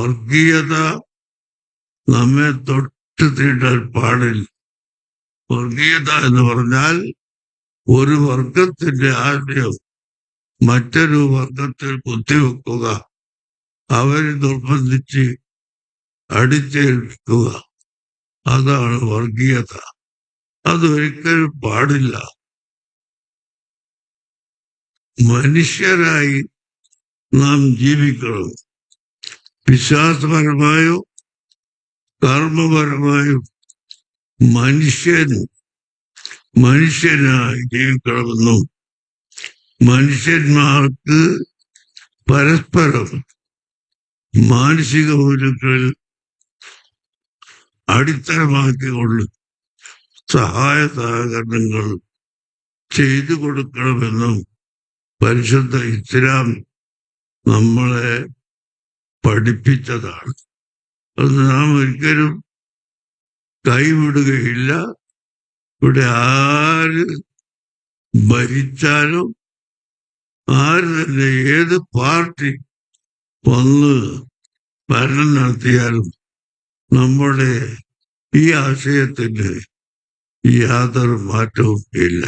വർഗീയത നമ്മെ തൊട്ട് തീണ്ടാൻ പാടില്ല. വർഗീയത എന്ന് പറഞ്ഞാൽ ഒരു വർഗത്തിന്റെ ആശയം മറ്റൊരു വർഗത്തിൽ കുത്തിവെക്കുക അവരെ നിർബന്ധിച്ച് അടിച്ചേൽപ്പിക്കുക. അതാണ് വർഗീയത. അതൊരിക്കലും പാടില്ല. മനുഷ്യരായി നാം ജീവിക്കണം. വിശ്വാസപരമായോ കർമ്മപരമായോ മനുഷ്യൻ മനുഷ്യനായി ജീവിക്കണമെന്നും? മനുഷ്യന്മാർക്ക് പരസ്പരം മാനസിക മൂല്യങ്ങളിൽ അടിത്തറമാക്കിക്കൊണ്ട് സഹായ സഹകരണങ്ങൾ ചെയ്തു കൊടുക്കണമെന്നും പരിശുദ്ധ ഇസ്ലാം നമ്മളെ പഠിപ്പിച്ചതാണ്. അത് നാം ഒരിക്കലും കൈവിടുകയില്ല. ഇവിടെ ആര് ഭരിച്ചാലും ആര് തന്നെ ഏത് പാർട്ടി വന്ന് ഭരണം നടത്തിയാലും നമ്മുടെ ഈ ആശയത്തിന് യാതൊരു മാറ്റവും ഇല്ല.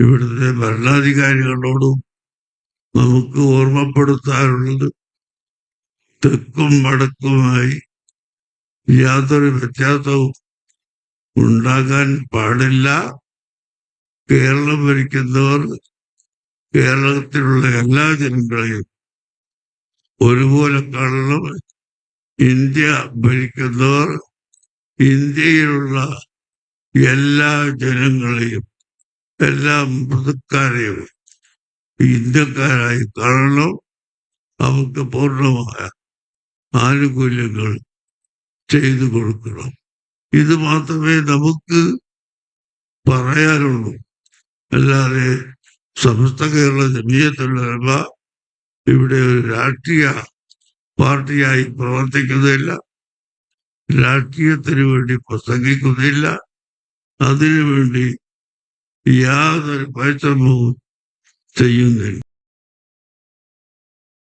ഇവിടുത്തെ ഭരണാധികാരികളോടും നമുക്ക് ഓർമ്മപ്പെടുത്താറുള്ളത് തെക്കും വടക്കുമായി യാതൊരു വ്യത്യാസവും ഉണ്ടാകാൻ പാടില്ല. കേരളം ഭരിക്കുന്നവർ കേരളത്തിലുള്ള എല്ലാ ജനങ്ങളെയും ഒരുപോലെ കാണണം. ഇന്ത്യ ഭരിക്കുന്നവർ ഇന്ത്യയിലുള്ള എല്ലാ ജനങ്ങളെയും എല്ലാ മൃതുക്കാരെയും ഇന്ത്യക്കാരായി കാണണം. അവർക്ക് പൂർണമായ ആനുകൂല്യങ്ങൾ ചെയ്തു കൊടുക്കണം. ഇത് മാത്രമേ നമുക്ക് പറയാനുള്ളൂ. അല്ലാതെ സമസ്ത കേരള ജമീയത്തുള്ളവ ഇവിടെ ഒരു രാഷ്ട്രീയ പാർട്ടിയായി പ്രവർത്തിക്കുന്നില്ല രാഷ്ട്രീയത്തിന് വേണ്ടി പ്രസംഗിക്കുന്നില്ല അതിനു വേണ്ടി യാതൊരു പരിശ്രമവും 这应该